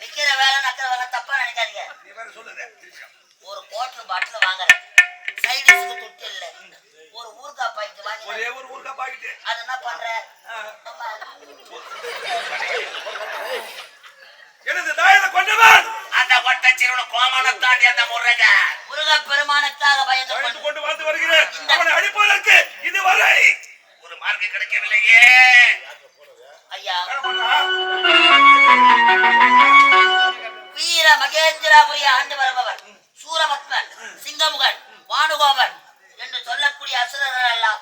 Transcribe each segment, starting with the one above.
விக்கிற வேலை நக்கிற வேலை தப்பா நினைக்காதீங்க. நீ வேற சொல்லுத ஒரு குவார்டர் பாட்டில் வாங்குறேன். சைடிஸுக்கு துட்டு இல்ல. ஒரு ஊறுகாய் பாக்கெட் வாங்கி ஒரே ஒரு ஊருக்கா பாக்கிட்டு. அது என்ன பண்ற? எனது தாயனை கொண்டவன் அந்த ஒட்ட சிறுவன கோமான தாண்டி அந்த முருக முருக பெருமானுக்காக பயந்து கொண்டு வந்து வருகிறேன். அவனை அடிப்பதற்கு இதுவரை ஒரு மார்க்கு கிடைக்கவில்லையே. ஐயா? வீர மகேந்திராபுரிய ஆண்டு வருபவர் சூரபத்மன் சிங்கமுகன் வானுகோபன் என்று சொல்லக்கூடிய அசுரர்கள் எல்லாம்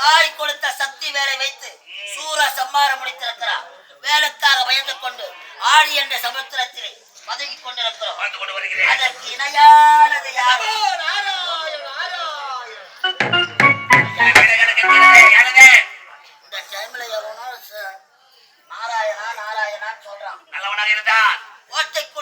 தாய் கொடுத்த சக்தி வேலை வைத்து சூர சம்மாரம் முடித்திருக்கிறார். வேலுக்காக பயந்து கொண்டு ஆடி என்ற சமுத்திரத்திலே பதுங்கிக் கொண்டிருக்கிறோம். அதற்கு இணையானது யாரு? இருந்தான் ஓட்டைக்குள்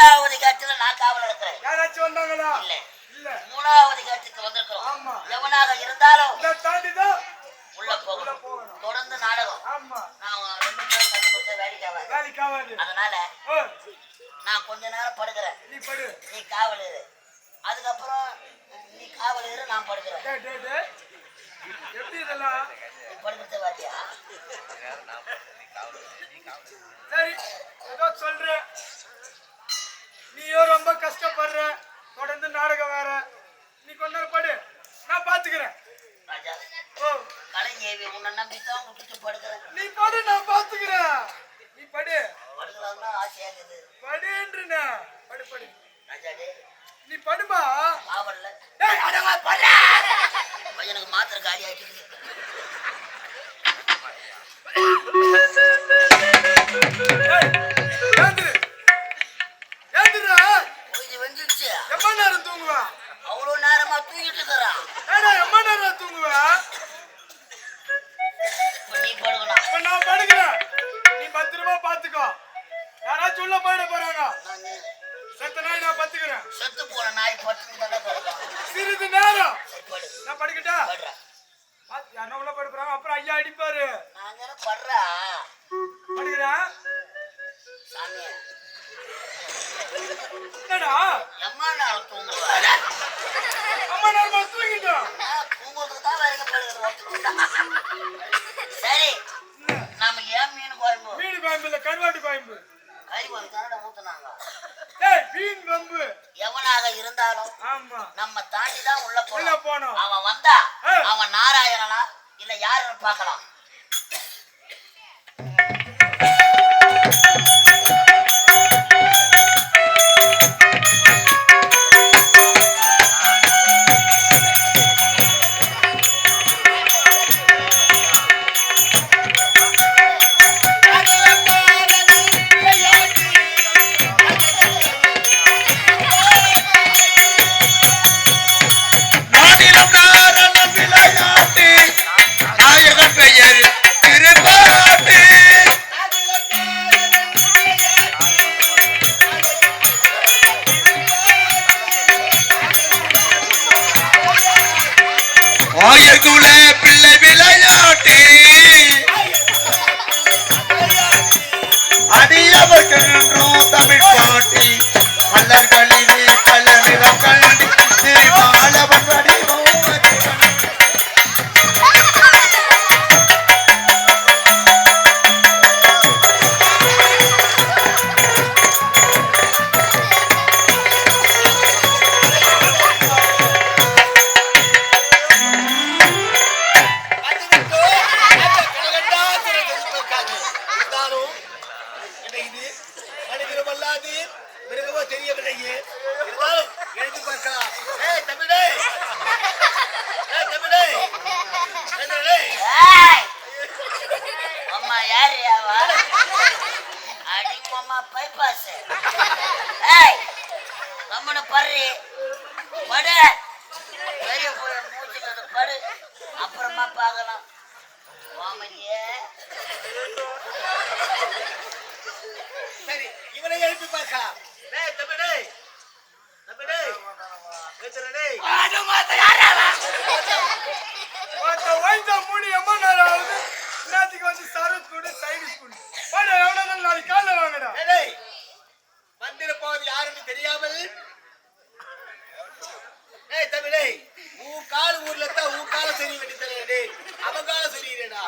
இரண்டாவது கேட்டில நான் காவல் இருக்கிறேன் யாராச்சும் வந்தாங்களா? இல்ல. இல்ல. மூணாவது கேட்டுக்கு வந்திருக்கிறோம். எவனாக இருந்தாலும் உள்ள போகணும். தொடர்ந்து நாடகம். நான் ரெண்டு பேரும் கண்டு கொடுத்த வேடிக்கை ஆகாது. வேலைக்கு ஆகாது அதனால நான் கொஞ்ச நேரம் படுக்கிறேன். நீ படு. நீ காவல் இரு அதுக்கப்புறம் நீ காவல் இரு நான் படுக்கிறேன். எப்படி இதெல்லாம்? நீ படுக்கிறத வாரியா சரி ஏதோ சொல்ற நீயோ ரொம்ப கஷ்டப்படுற. தொடர்ந்து நாடகம் வேற. நீ நேரம் படு. நான் பாத்துக்கிறேன். நீ படு நான் பாத்துக்கிறேன். நீ படு. ஆசையாகுது. படுன்றன படு படு. நீ படுமா? படு. பையனுக்கு மாத்திரை காலி ஆயிட்டு தூங்கிட்டு இருக்கிறான் ஏடா எவ்வளவு நேரம் தூங்குவா? இப்ப நீ படுக்கணும் இப்ப நான் படுக்கிறேன். நீ பத்திரமா பாத்துக்கோ. யாராச்சும் உள்ள போயிட போறாங்க. செத்த நாய் நான் பாத்துக்கிறேன். செத்து போன நாய் படுக்கலாம் சிறிது நேரம். நான் படிக்கட்டா? யாருன்னா உள்ள போயிட போறாங்க? அப்புறம் ஐயா அடிப்பாரு. தானே படுறா. படிக்கிறேன் சாமி என்னடா? எம்மா நேரம் தூங்குவேன் அம்மா நேரமா தூங்கிட்டோம் தூங்குறதுக்கு தான் வேற எங்க படுக்கிறது ஒத்துக்கிட்டா. சரி நமக்கு ஏன் மீன் குழம்பு மீன் பாம்பு இல்ல கருவாட்டு பாம்பு கறி குழம்பு தானே ஊத்துனாங்க ஏய் மீன் பாம்பு எவனாக இருந்தாலும் ஆமா நம்ம தாண்டி தான் உள்ள உள்ள போகணும் போனோம் அவன் வந்தா அவன் நாராயணனா? இல்ல யாருன்னு பார்க்கலாம். கொடு சைனீஸ் கொடு நாளைக்கு காலைல வாங்கடா? ஏய் போவது யாருன்னு தெரியாமல். ஏய் தமிழே உன் கால் ஊர்ல தான் உன் கால சரி வேண்டியது அவன் கால சரியில்லைடா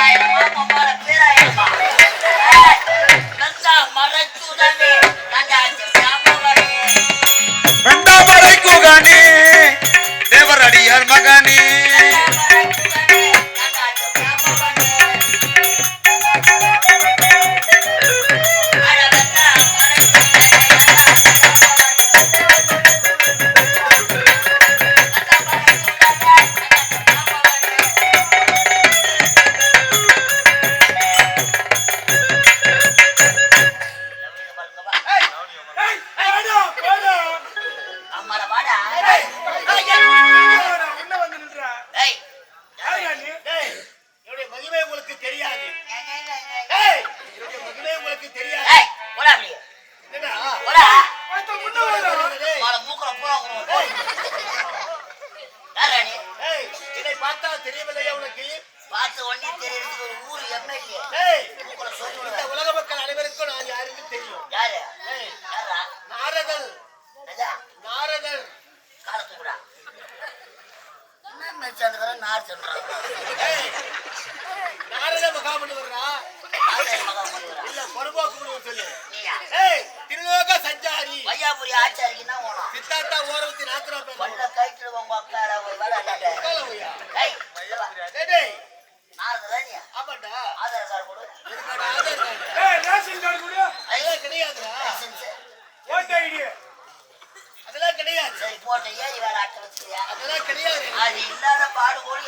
Đây đúng 来 தெரியறதுக்கு ஒரு ஊர் எம்எல்ஏ. இந்த உலக மக்கள் அனைவருக்கும் நான் யாருன்னு தெரியும்? யாரு? ஏய் யாரா? நாரதன் ராஜா நாரதன் காலத்து கூட என்ன மேய்ச்சாந்துக்கிற நார் ஏய் நாரத மகன் பண்ணுகிறா இல்ல பொறுப்போக்கு முடிவு சொல்லு. நீயா? ஏய் திருலோக சஞ்சாரி. வையாபுரி ஆச்சாரிக்கு தான் போனோம் சித்தார்த்தா ஓரவத்தி நாத்திரா பேர். ஒரு வேலை இல்லாத காலவையா ஏய் டேய் டேய் நாரதா நீ ஆமாண்டா ஆதார் கார்டு கொடு எதுக்காடா ஆதார் கார்டு. ஏய் ரேஷன் கார்டு கொடு அதெல்லாம் கிடையாதுடா. லைசன்ஸ். ஓட்ட ஐடி அதெல்லாம் கிடையாது. சரி போட்ட ஏறி வேலை அட்டை வச்சுக்கிறியா? அதெல்லாம் கிடையாது. அது இல்லாத பாடு கோழி